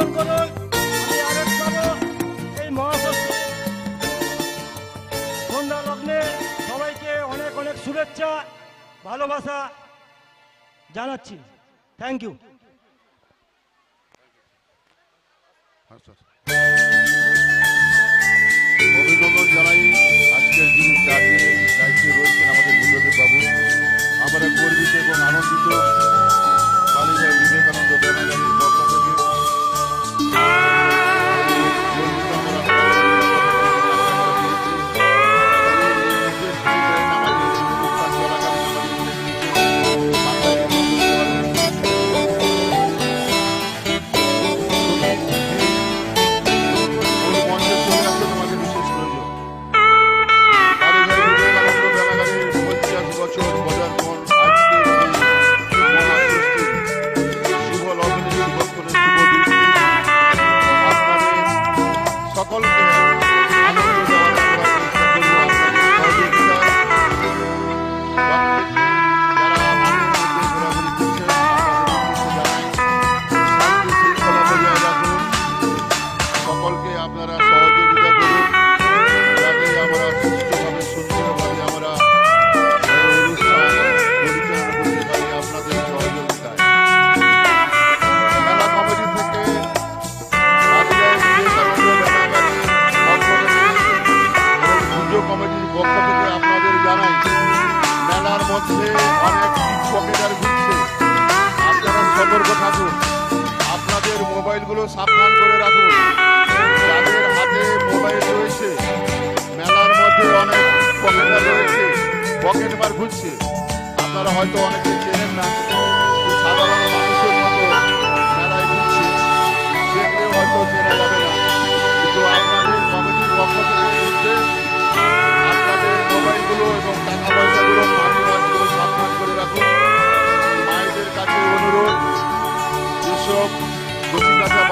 অর্জন করুন এই মহাষষ্ঠী সন্ধ্যা লগ্নে সবাইকে অনেক অনেক শুভেচ্ছা, ভালোবাসা জানাচ্ছি। থ্যাংক ইউ অভিনন্দন জানাই আজকের যিনি দায়িত্বে রয়েছেন আমাদের বুদ্ধদেব বাবু। আমরা গর্বিত এবং আনন্দিত। বালিকা বিবেকানন্দ ব্যানার্জির Oh. মধ্যে অনেক পকেটার ঘুরছে আপনারা সতর্ক থাকুন। আপনাদের মোবাইলগুলো সাবধান করে রাখুন। যাদের হাতে মোবাইল রয়েছে, মেলার মধ্যে অনেক পকেটার রয়েছে, পকেট মার আপনারা হয়তো অনেকে চেনেন না সাধারণ মানুষের মতো হয়তো চেনা যাবে না। কিন্তু আপনাদের কমিটির পক্ষ থেকে আপনাদের মোবাইলগুলো এবং টাকা পয়সাগুলো কাছে অনুরোধ। যেসব গোপী কাঁচা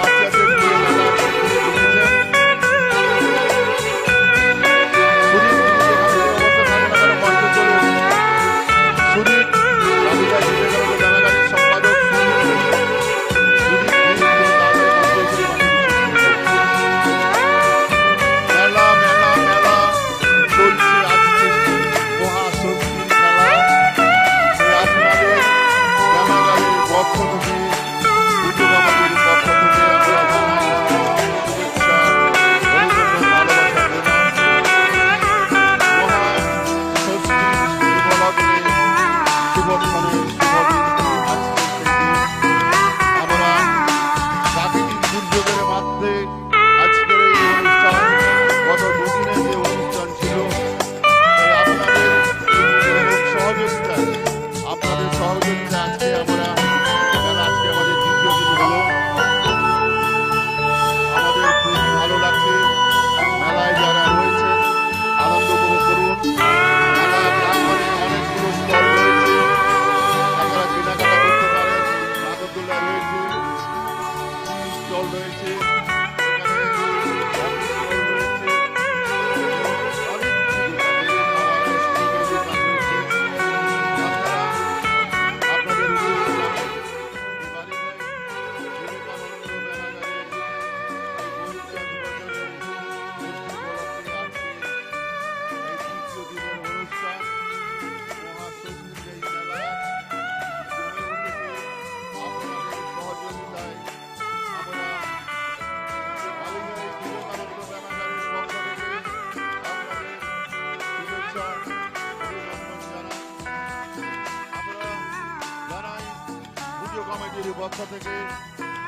পক্ষ থেকে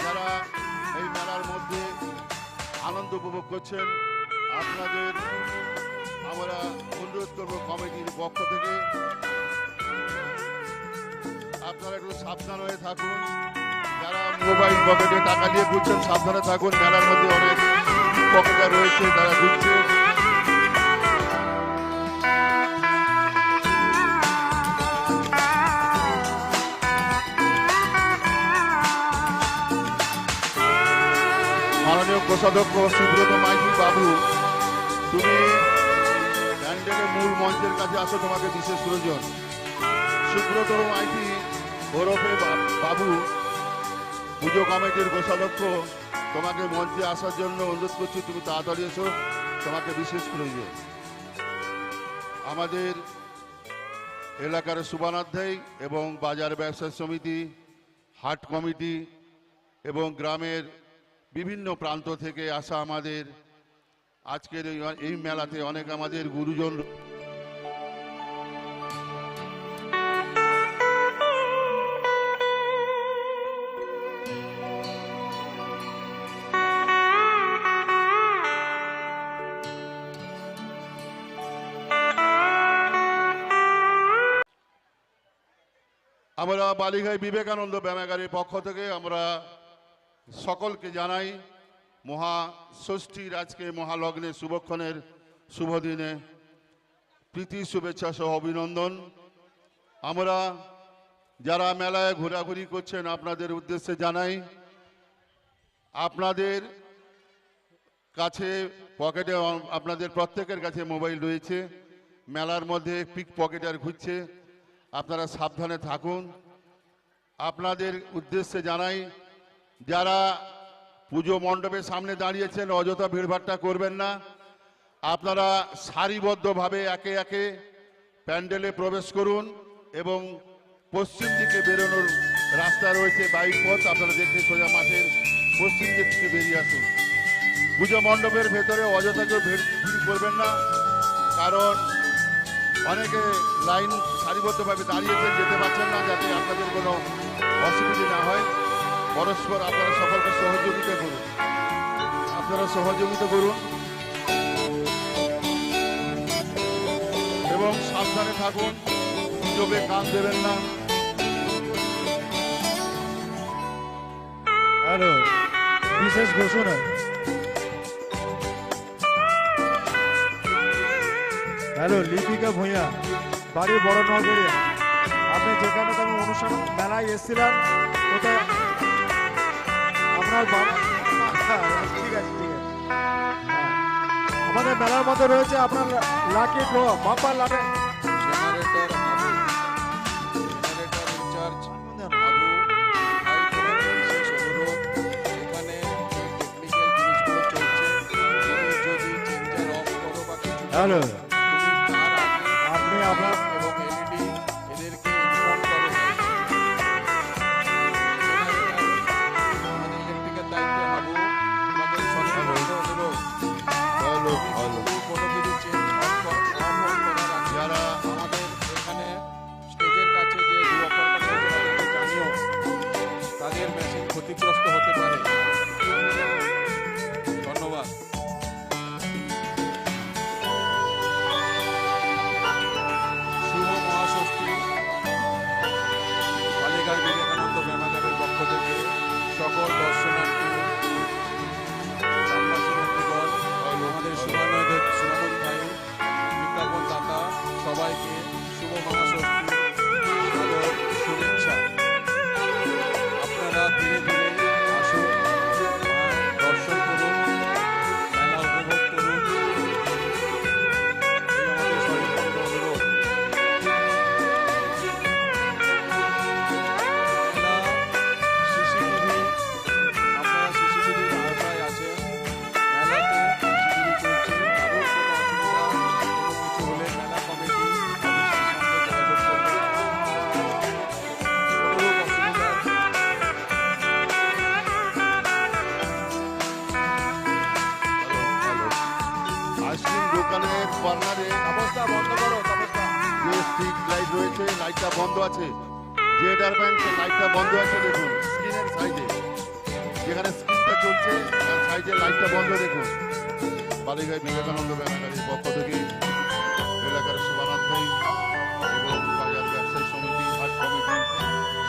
যারা এই মেলার মধ্যে আনন্দ উপভোগ করছেন, আপনাদের আমরা অনুরোধ করব কমিটির পক্ষ থেকে। আপনারা একটু সাবধান হয়ে থাকুন। যারা মোবাইল পকেটে টাকা দিয়ে ঘুরছেন, সাবধানে থাকুন। মেলার মধ্যে অনেক পকেটা রয়েছে, তারা ঘুরছে। মাননীয় কোষাধ্যক্ষ সুব্রত মাইতি বাবু, তুমি প্যান্ডেলের মূল মঞ্চের কাছে আসো, তোমাকে বিশেষ প্রয়োজন। সুব্রত মাইজি ওরফে বাবু, পুজো কমিটির কোষাধ্যক্ষ তোমাকে মঞ্চে আসার জন্য অনুরোধ করছি, তুমি তাড়াতাড়ি এসো, তোমাকে বিশেষ প্রয়োজন। আমাদের এলাকার সুবানাধ্যায়ী এবং বাজার ব্যবসা সমিতি, হাট কমিটি এবং গ্রামের বিভিন্ন প্রান্ত থেকে আসা আমাদের আজকের এই- মেলাতে অনেক আমাদের গুরুজন আমরা বালিঘাই বিবেকানন্দ ব্যায়ামাগারের পক্ষ থেকে আমরা সকলকে জানাই মহা ষষ্ঠীর আজকে মহালগ্নে শুভক্ষণের শুভ দিনে। প্রীতি, শুভেচ্ছা সহ অভিনন্দন। আমরা যারা মেলায় ঘোরাঘুরি করছেন, আপনাদের উদ্দেশ্যে জানাই, আপনাদের কাছে পকেটে, আপনাদের প্রত্যেকের কাছে মোবাইল রয়েছে। মেলার মধ্যে পিক পকেটার ঘুরছে। আপনারা সাবধানে থাকুন। আপনাদের উদ্দেশ্যে জানাই যারা পুজো মণ্ডপের সামনে দাঁড়িয়েছেন, অযথা ভিড়ভাট্টা করবেন না। আপনারা সারিবদ্ধভাবে একে একে প্যান্ডেলে প্রবেশ করুন এবং পশ্চিম দিকে বেরোনোর রাস্তা রয়েছে বাইক পথ। আপনারা দেখে সোজা মাঠের পশ্চিম দিক থেকে বেরিয়ে আসুন। পুজো মণ্ডপের ভেতরে অযথা কেউ ভিড় করবেন না, কারণ অনেকে লাইন সারিবদ্ধভাবে দাঁড়িয়েছে যেতে পারছেন না, যাতে আপনাদের কোনো অসুবিধে না হয়। পরস্পর আপনারা সকলকে সহযোগিতা করুন। আপনারা সহযোগিতা করুন। এবং সাবধানে থাকুন গুজবে কান দেবেন না। হ্যালো বিশেষ ঘোষণা। হ্যালো লিপিকা ভূঁইয়া, বাড়ি বড় নগরিয়া আপনি যেখানে তেমন অনুষ্ঠান, মেলায় এসেছিলেন, কোথায় আপনার হ্যাঁ, হ্যাঁ। আমাদের মেলার মধ্যে রয়েছে আপনার লাকি ড্র বাম্পার লাটে জেনারেটর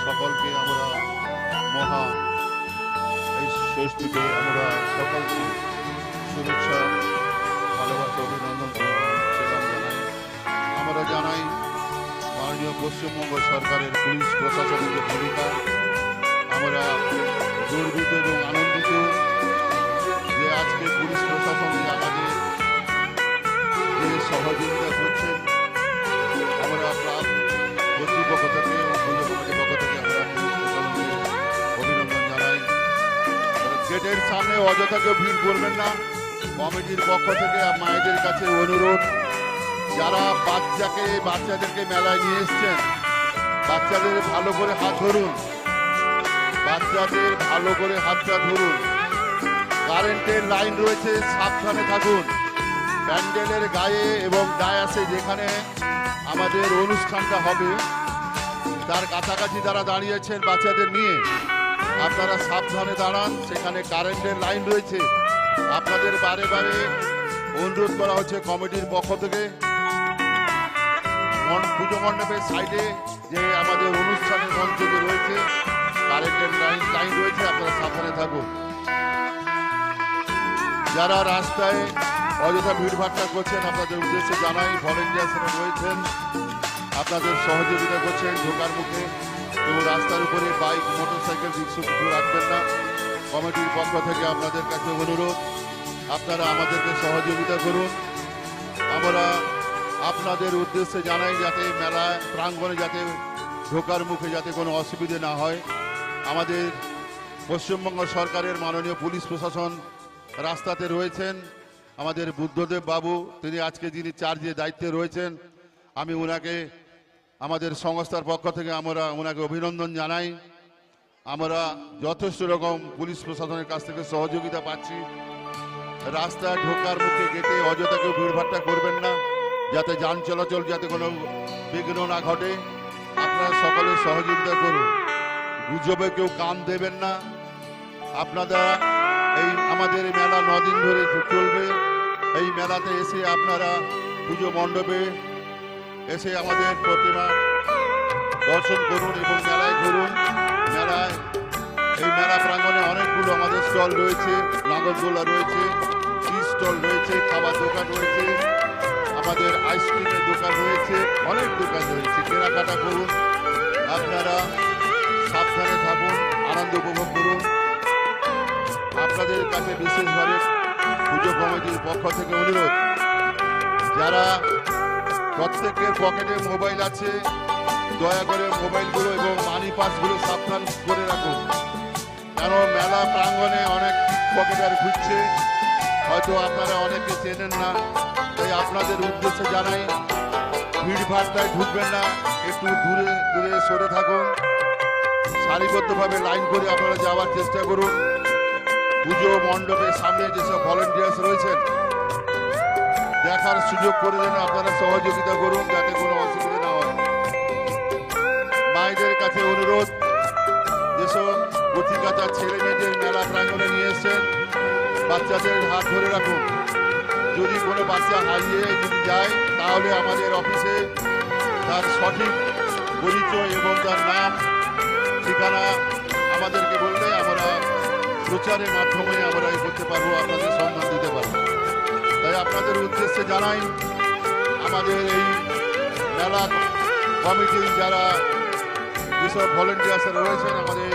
সকলকে আমরা মহা এই ষষ্ঠীতে আমরা সকলকে শুভেচ্ছা, ভালোবাসা, অভিনন্দন আমরা জানাই, মাননীয় পশ্চিমবঙ্গ সরকারের পুলিশ প্রশাসনের ভূমিকা। আমরা গর্বিত এবং আনন্দিত যে আজকে পুলিশ প্রশাসন আমাদের সহযোগিতা করছেন। আমরা কর্তৃপক্ষ থেকে গেটের সামনে অযথা কেউ ভিড় করবেন না। কমিটির পক্ষ থেকে মায়েদের কাছে অনুরোধ, যারা বাচ্চাকে, বাচ্চাদেরকে মেলায় নিয়ে এসছেন, বাচ্চাদের ভালো করে হাত ধরুন। বাচ্চাদের ভালো করে হাতটা ধরুন। কারেন্টের লাইন রয়েছে, সাবধানে থাকুন। প্যান্ডেলের গায়ে এবং ডায়াসে যেখানে আমাদের অনুষ্ঠানটা হবে। তার কাছাকাছি যারা দাঁড়িয়েছেন বাচ্চাদের নিয়ে আপনারা সাবধানে দাঁড়ান, সেখানে কারেন্টের লাইন রয়েছে। আপনাদের বারে বারে অনুরোধ করা হচ্ছে কমিটির পক্ষ থেকে। পুজো মণ্ডপের সাইডে যে আমাদের অনুষ্ঠানের মঞ্চ যে রয়েছে, কারেন্টের লাইন লাইন রয়েছে, আপনারা সাবধানে থাকুন। যারা রাস্তায় অযথা ভিড়ভাট্টা করছেন, আপনাদের উদ্দেশ্যে জানাই, ভলেন্টিয়ার্সরা রয়েছেন, আপনাদের সহযোগিতা করছেন, ঢোকার মুখে। তো রাস্তার উপরে বাইক, মোটরসাইকেল রিক্সা কিছু রাখবেন না। কমিটির পক্ষ থেকে আপনাদের কাছে অনুরোধ, আপনারা আমাদেরকে সহযোগিতা করুন। আমরা আপনাদের উদ্দেশ্যে জানাই যাতে মেলা প্রাঙ্গণে যাতে ঢোকার মুখে যাতে কোনো অসুবিধে না হয়। আমাদের পশ্চিমবঙ্গ সরকারের মাননীয় পুলিশ প্রশাসন রাস্তাতে রয়েছেন। আমাদের বুদ্ধদেব বাবু, তিনি আজকে যিনি চার্জে দায়িত্বে রয়েছেন, আমি ওনাকে আমাদের সংস্থার পক্ষ থেকে আমরা ওনাকে অভিনন্দন জানাই। আমরা যথেষ্ট রকম পুলিশ প্রশাসনের কাছ থেকে সহযোগিতা পাচ্ছি। রাস্তায় ঢোকার মুখে গেটে অযথা কেউ ভিড়ভাট্টা করবেন না, যাতে যান চলাচল যাতে কোনো বিঘ্ন না ঘটে। আপনারা সকলে সহযোগিতা করুন। গুজবে কেউ কান দেবেন না। আপনারা এই আমাদের মেলা নদিন ধরে চলবে। এই মেলাতে এসে আপনারা পুজো মণ্ডপে এসে আমাদের প্রতিমা দর্শন করুন এবং মেলায় ঘুরুন। মেলায় এই মেলা প্রাঙ্গণে অনেকগুলো আমাদের স্টল রয়েছে, নাগরদোলা রয়েছে, টি স্টল রয়েছে, খাবার দোকান রয়েছে, আমাদের আইসক্রিমের দোকান রয়েছে, অনেক দোকান রয়েছে। কেনাকাটা করুন, আপনারা সাবধানে থাকুন, আনন্দ উপভোগ করুন। আপনাদের কাছে বিশেষভাবে পুজো কমিটির পক্ষ থেকে অনুরোধ, যারা প্রত্যেকের পকেটে মোবাইল আছে। দয়া করে মোবাইলগুলো এবং মানি পাসগুলো সাবধান করে রাখুন। কেন মেলা প্রাঙ্গণে অনেক পকেটার ঘুরছে। হয়তো আপনারা অনেকে চেনেন না, তাই আপনাদের উদ্দেশ্যে জানাই ভিড় ভাড়টায় ঢুকবেন না, একটু দূরে দূরে সরে থাকুন। সারিবদ্ধভাবে লাইন করে আপনারা যাওয়ার চেষ্টা করুন। পুজো মণ্ডপের সামনে যেসব ভলেন্টিয়ার্স রয়েছেন দেখার সুযোগ করে দেন, আপনারা সহযোগিতা করুন, যাতে কোনো অসুবিধা না হয়। মায়েদের কাছে অনুরোধ, যেসব কচিকাতা ছেলে মেয়েদের মেলা প্রাঙ্গণে নিয়ে এসছেন, বাচ্চাদের হাত ধরে রাখুন। যদি কোনো বাচ্চা হারিয়ে যদি যায়, তাহলে আমাদের অফিসে তার সঠিক পরিচয় এবং তার নাম, ঠিকানা আমাদেরকে বললে আমরা প্রচারের মাধ্যমে আমরা করতে পারব, আপনাদের সন্ধান দিতে পারব। তাই আপনাদের উদ্দেশ্যে জানাই, আমাদের এই মেলা কমিটির যারা যেসব ভলেন্টিয়ার্স রয়েছেন, আমাদের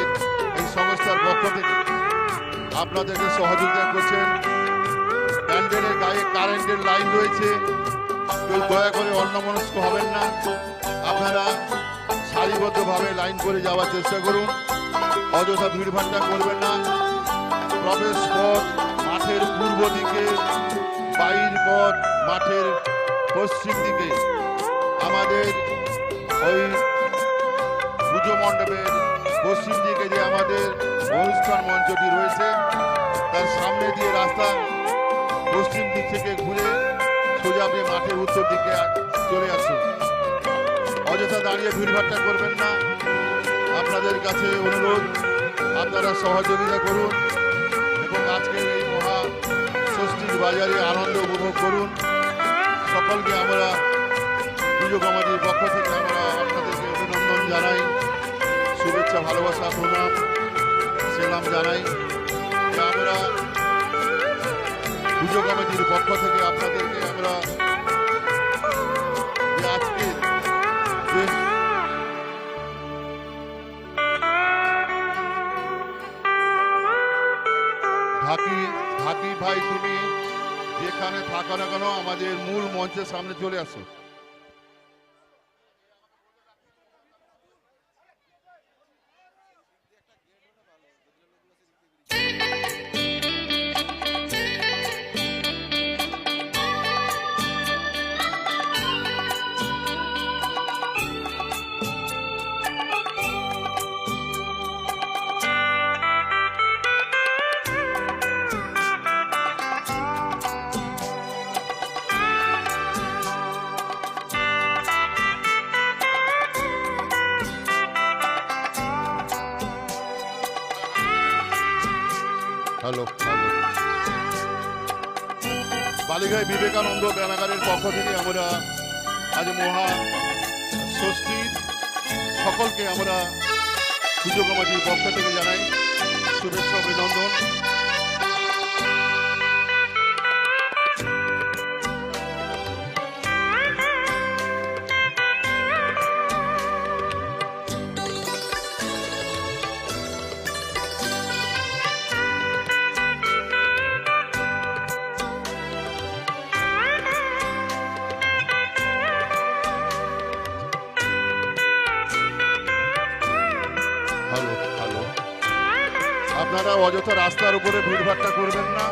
এই সংস্থার পক্ষ থেকে আপনাদেরকে সহযোগিতা করছেন। প্যান্ডেলের গায়ে কারেন্টের লাইন রয়েছে, কেউ দয়া করে অন্যমনস্ক হবেন না। আপনারা সারিবদ্ধভাবে লাইন করে যাওয়ার চেষ্টা করুন। অযথা ভিড়ভাট্টা করবেন না। প্রবেশ পথ বাইর পথ মাঠের পশ্চিম দিকে। আমাদের ওই পুজো মণ্ডপের পশ্চিম দিকে যে আমাদের অনুষ্ঠান মঞ্চটি রয়েছে, তার সামনে দিয়ে রাস্তা পশ্চিম দিক থেকে ঘুরে সোজা মাঠের উত্তর দিকে চলে আসুন। অযথা দাঁড়িয়ে ভিড়ভাট্টা করবেন না। আপনাদের কাছে অনুরোধ, আপনারা সহযোগিতা করুন এবং মহা ষষ্ঠীর বাজারে আনন্দ উপভোগ করুন। সকলকে আমরা পুজো কমিটির পক্ষ থেকে আমরা আপনাদেরকে অভিনন্দন জানাই। শুভেচ্ছা, ভালোবাসা, প্রণাম সেলাম জানাই। আমরা পুজো কমিটির পক্ষ থেকে আপনাদেরকে আমরা না কেন আমাদের মূল মঞ্চের সামনে চলে আসো। বিবেকানন্দ ব্যানাগারের পক্ষ থেকে আমরা আজ মহা ষষ্ঠীর সকলকে আমরা পুজো কমিটির পক্ষ থেকে জানাই। শুভেচ্ছা, অভিনন্দন। অযথা রাস্তার উপরে ভিড়ভাট্টা করবেন না।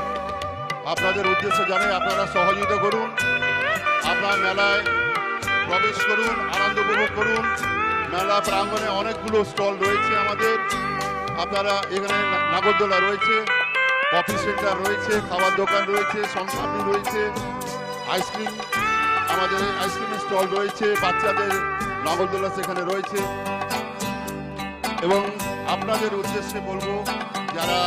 আপনাদের উদ্দেশ্যে জানাই আপনারা সহযোগিতা করুন, আপনার মেলায় প্রবেশ করুন, আনন্দ উপভোগ করুন। মেলা প্রাঙ্গণে অনেকগুলো স্টল রয়েছে আমাদের। আপনারা এখানে নাগরদোলা রয়েছে, কফি সেন্টার রয়েছে, খাবার দোকান রয়েছে, সংসারী রয়েছে, আইসক্রিম, আমাদের আইসক্রিমের স্টল রয়েছে, বাচ্চাদের নাগরদোলা সেখানে রয়েছে। এবং আপনাদের উদ্দেশ্যে বলব যারা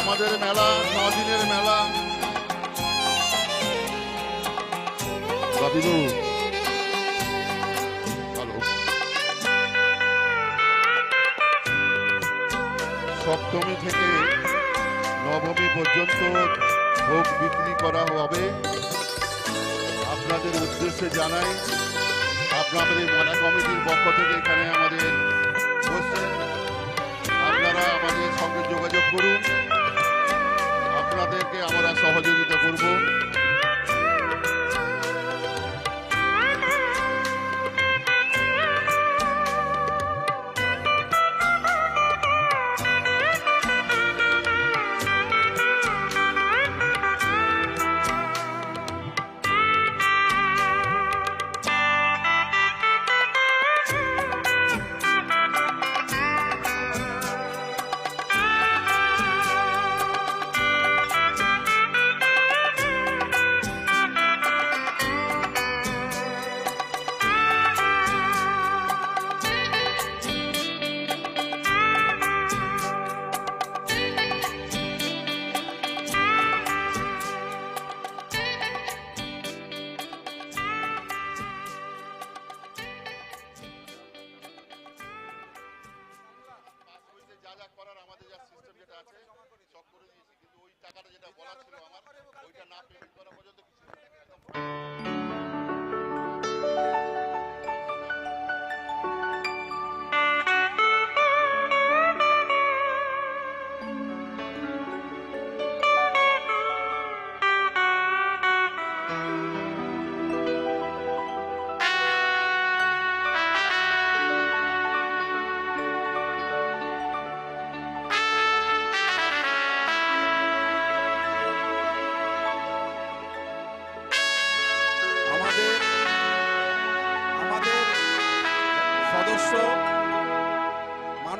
আমাদের মেলা দিনের মেলা। সপ্তমী থেকে নবমী পর্যন্ত ভোগ বিক্রি করা হবে। আপনাদের উদ্দেশ্যে জানাই আপনাদের এই কমিটির পক্ষ থেকে এখানে আমাদের আপনারা আমাদের সঙ্গে যোগাযোগ করুন।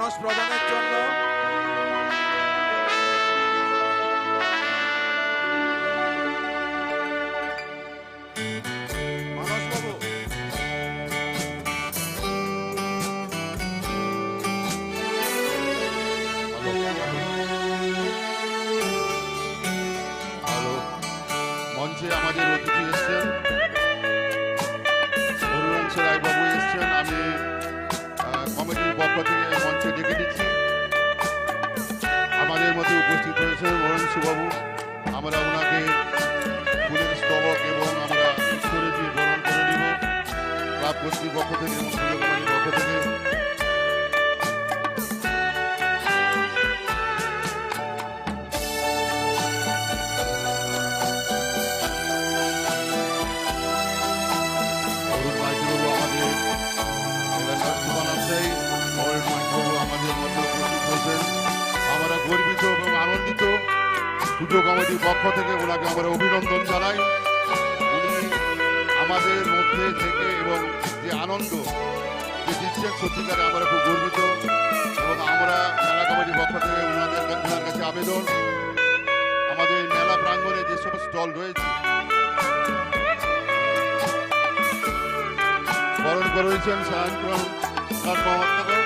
মানস প্রদানের জন্য ক্লাব কর্তৃপক্ষ এবং পক্ষ থেকে। মধ্যে উপস্থিত হয়েছেন। আমরা গর্বিত এবং আনন্দিত। পুজো কমিটির পক্ষ থেকে ওনাকে আমরা অভিনন্দন জানাই। আমাদের মধ্যে থেকে এবং যে আনন্দ, যে দিচ্ছেন সত্যিকারে আমরা খুব গর্বিত এবং আমরা মেলা কমিটির পক্ষ থেকে ওনাদের ওনার কাছে আবেদন। আমাদের মেলা প্রাঙ্গণে যেসব স্টল রয়েছে, বরণ সায়ন্ত্রম পুরস্কার মহত্তর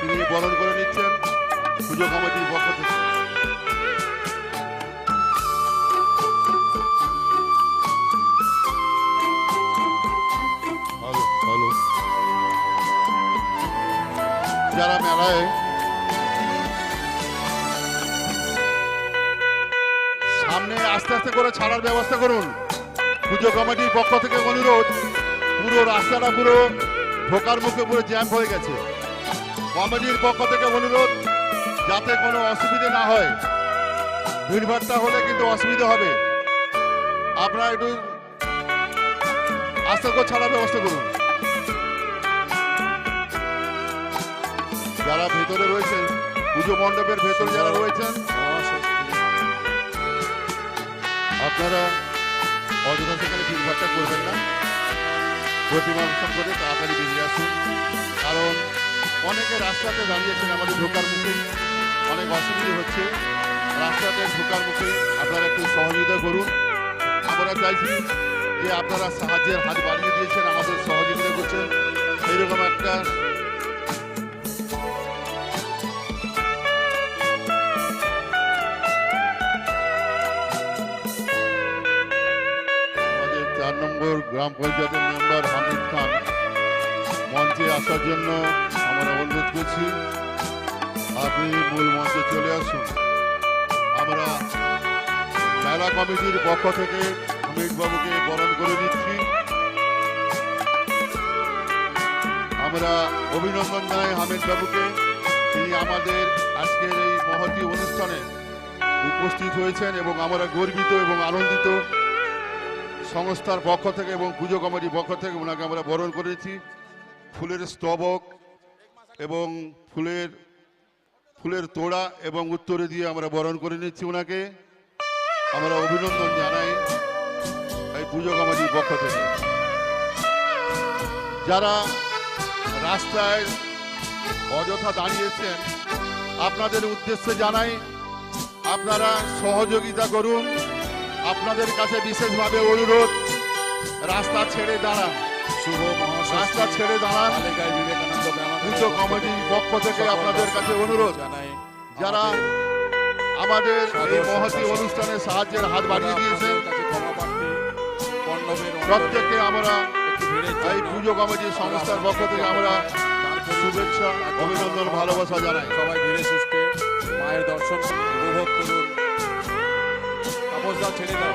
তিনি বরণ করে নিচ্ছেন পুজো কমিটির পক্ষ থেকে। যারা মেলায়। সামনে আস্তে আস্তে করে ছাড়ার ব্যবস্থা করুন। পুজো কমিটির পক্ষ থেকে অনুরোধ, পুরো রাস্তাটা পুরো ঢোকার মুখে পুরো জ্যাম হয়ে গেছে। কমিটির পক্ষ থেকে অনুরোধ, যাতে কোনো অসুবিধে না হয়। ভিড়ভাড়টা হলে কিন্তু অসুবিধা হবে। আপনারা একটু আস্তে করে ছাড়ার ব্যবস্থা করুন। যারা ভেতরে রয়েছেন, পুজো মণ্ডপের ভেতরে যারা রয়েছেন, আপনারা অযথা সেখানে ভিড়ভাড়টা করবেন না। প্রতিমা অনুষ্ঠান করে তাড়াতাড়ি বেরিয়ে আসুন। কারণ অনেকে রাস্তাতে দাঁড়িয়েছেন আমাদের ঢোকার মুখে। অনেক অসুবিধে হচ্ছে। রাস্তাতে ঢোকার মুখে আপনারা একটু সহযোগিতা করুন। আমরা চাইছি যে আপনারা সাহায্যের হাত বাড়িয়ে দিয়েছেন, আমাদের সহযোগিতা করছেন। এইরকম একটা গ্রাম পঞ্চায়েতের মেম্বার হামিদ খান। মঞ্চে আসার জন্য আমরা অনুরোধ করছি, আপনি মূল মঞ্চে চলে আসুন। আমরা মেলা কমিটির পক্ষ থেকে হামিদ বাবুকে বরণ করে দিচ্ছি আমরা অভিনন্দন জানাই হামিদ বাবুকে তিনি আমাদের আজকের এই মহতি অনুষ্ঠানে উপস্থিত হয়েছেন এবং আমরা গর্বিত এবং আনন্দিত সংস্থার পক্ষ থেকে এবং পুজো কমিটির পক্ষ থেকে ওনাকে আমরা বরণ করেছি। ফুলের স্তবক এবং ফুলের ফুলের তোড়া এবং উত্তরে দিয়ে আমরা বরণ করে নিচ্ছি ওনাকে। আমরা অভিনন্দন জানাই এই পুজো কমিটির পক্ষ থেকে। যারা রাস্তায় অযথা দাঁড়িয়েছেন, আপনাদের উদ্দেশ্যে জানাই, আপনারা সহযোগিতা করুন। আপনাদের কাছে বিশেষভাবে অনুরোধ রাস্তা ছেড়ে দাঁড়ান। শুভ রাস্তা ছেড়ে দাঁড়ান। বিবেকানন্দ পুজো কমিটির পক্ষ থেকে আপনাদের কাছে অনুরোধ জানাই যারা আমাদের এই মহতি অনুষ্ঠানে সাহায্যের হাত বাড়িয়ে দিয়েছেন। প্রত্যেককে আমরা এই পুজো কমিটির সংস্থার পক্ষ থেকে আমরা শুভেচ্ছা অভিনন্দন ভালোবাসা জানাই। সবাই ধীরে সুস্থে মায়ের দর্শন উপভোগ করুন। তাপস দাও ছেড়ে দাও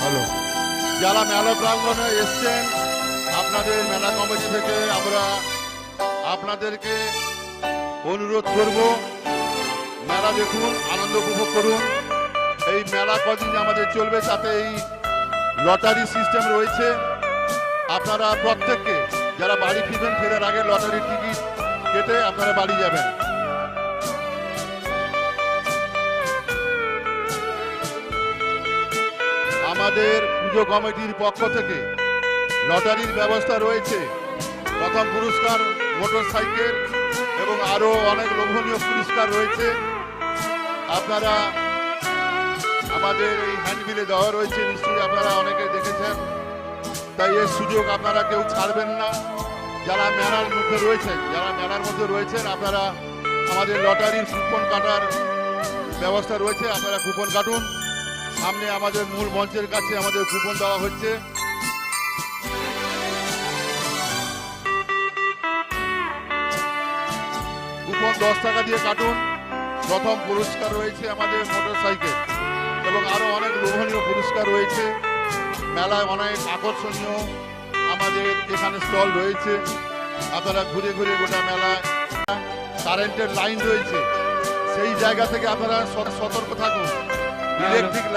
হ্যালো যারা মেলা প্রাঙ্গণে এসছেন, আপনাদের মেলা কমিটি থেকে আমরা আপনাদেরকে অনুরোধ করব, মেলা দেখুন, আনন্দ উপভোগ করুন। এই মেলা কদিন আমাদের চলবে তাতে এই লটারি সিস্টেম রয়েছে। আপনারা প্রত্যেককে, যারা বাড়ি ফিরবেন, ফেরার আগে লটারির টিকিট কেটে আপনারা বাড়ি যাবেন। আমাদের পুজো কমিটির পক্ষ থেকে লটারির ব্যবস্থা রয়েছে। প্রথম পুরস্কার মোটর সাইকেল এবং আরও অনেক লোভনীয় পুরস্কার রয়েছে। আপনারা আমাদের এই হ্যান্ডবিলে দেওয়া রয়েছে, নিশ্চয়ই আপনারা অনেকে দেখেছেন। তাই এর সুযোগ আপনারা কেউ ছাড়বেন না। যারা মেলার মধ্যে রয়েছেন, যারা মেলার মধ্যে রয়েছেন, আপনারা আমাদের লটারির কুপন কাটার ব্যবস্থা রয়েছে, আপনারা কুপন কাটুন। সামনে আমাদের মূল মঞ্চের কাছে আমাদের কুপন দেওয়া হচ্ছে। দশ টাকা দিয়ে কাটুন। প্রথম পুরস্কার রয়েছে আমাদের মোটর সাইকেল এবং আরও অনেক লোভনীয় পুরস্কার রয়েছে। মেলায় অনেক আকর্ষণীয় আমাদের এখানে স্টল রয়েছে। আপনারা ঘুরে ঘুরে গোটা মেলায় কারেন্টের লাইন রয়েছে। সেই জায়গা থেকে আপনারা সত- সতর্ক থাকুন। ইলেকট্রিক